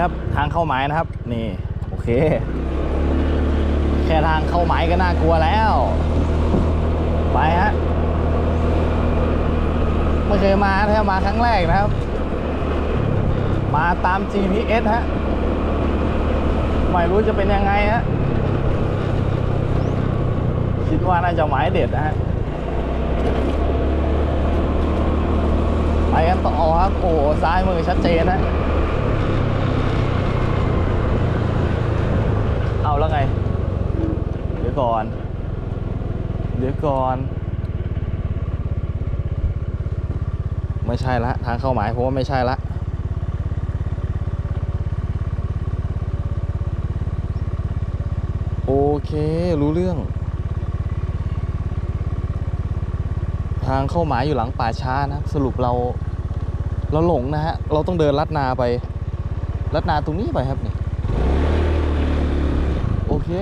ครับทางเข้าหมายนะครับ นี่ โอเค แค่ทางเข้าหมายก็น่ากลัวแล้ว ไปฮะไม่เคยมาแค่มาครั้งแรกนะครับ มาตาม GPS ฮะไม่รู้จะเป็นยังไงฮะคิดว่าน่าจะหมายเด็ดนะฮะไปกันต่อครับโอ้ซ้ายมือชัดเจนนะ เอาแล้วไงเดี๋ยวก่อน เดี๋ยวก่อน ไม่ใช่ละ ทางเข้าหมายผมว่าไม่ใช่ละโอเค รู้เรื่อง ทางเข้าหมายอยู่หลังป่าช้านะสรุปเรา เราหลงนะฮะ เราต้องเดินลัดนาไป ลัดนาตรงนี้ไปครับนี่ โอเค